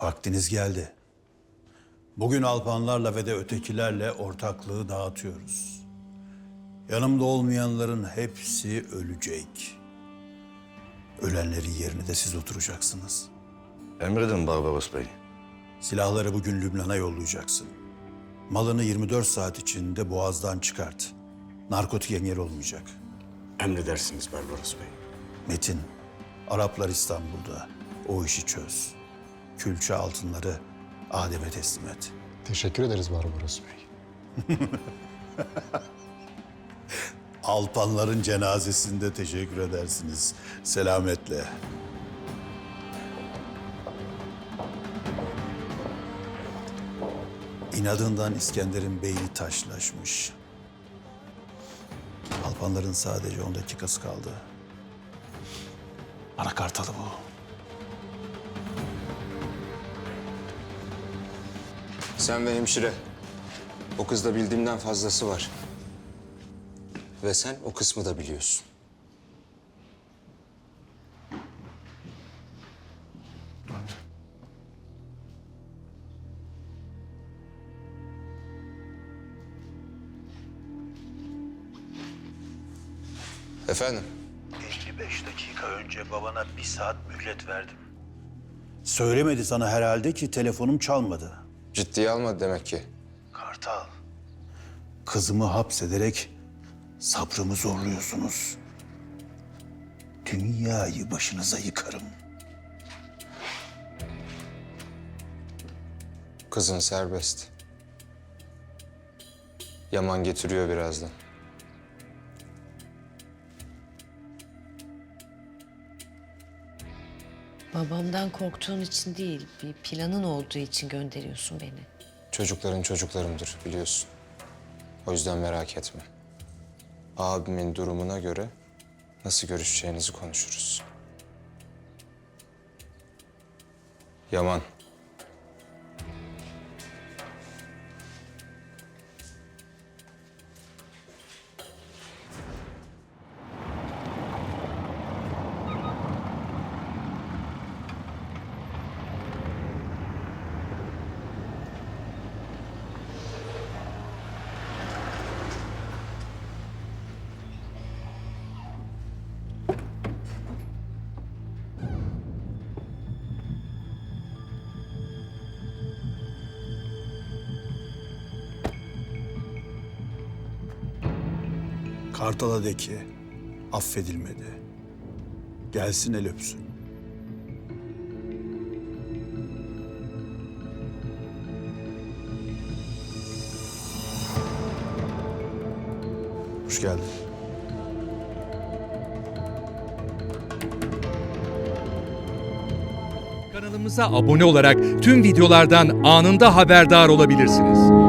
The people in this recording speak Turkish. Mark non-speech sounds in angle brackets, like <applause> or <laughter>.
Vaktiniz geldi. Bugün Alpanlarla ve de ötekilerle ortaklığı dağıtıyoruz. Yanımda olmayanların hepsi ölecek. Ölenlerin yerine de siz oturacaksınız. Emredin Barbaros Bey. Silahları bugün Lübnan'a yollayacaksın. Malını 24 saat içinde boğazdan çıkart. Narkotik engel olmayacak. Emredersiniz Barbaros Bey. Metin, Araplar İstanbul'da. O işi çöz. Külçe altınları Adem'e teslim et. Teşekkür ederiz Barbaros Bey. <laughs> Alpanların cenazesinde teşekkür edersiniz. Selametle. İnadından İskender'in beyni taşlaşmış. Alpanların sadece 10 dakikası kaldı. Ana kartalı bu. Sen ve hemşire. O kızda bildiğimden fazlası var. Ve sen o kısmı da biliyorsun. Efendim? 55 dakika önce babana bir saat mühlet verdim. Söylemedi sana herhalde ki telefonum çalmadı. Ciddiye almadı demek ki. Kartal. Kızımı hapsederek sabrımı zorluyorsunuz. Dünyayı başınıza yıkarım. Kızın serbest. Yaman getiriyor birazdan. Babamdan korktuğun için değil, bir planın olduğu için gönderiyorsun beni. Çocukların çocuklarımdır biliyorsun. O yüzden merak etme. Abimin durumuna göre nasıl görüşeceğinizi konuşuruz. Yaman. Kartal'a de ki affedilmedi. Gelsin el öpsün. Hoş geldin. Kanalımıza abone olarak tüm videolardan anında haberdar olabilirsiniz.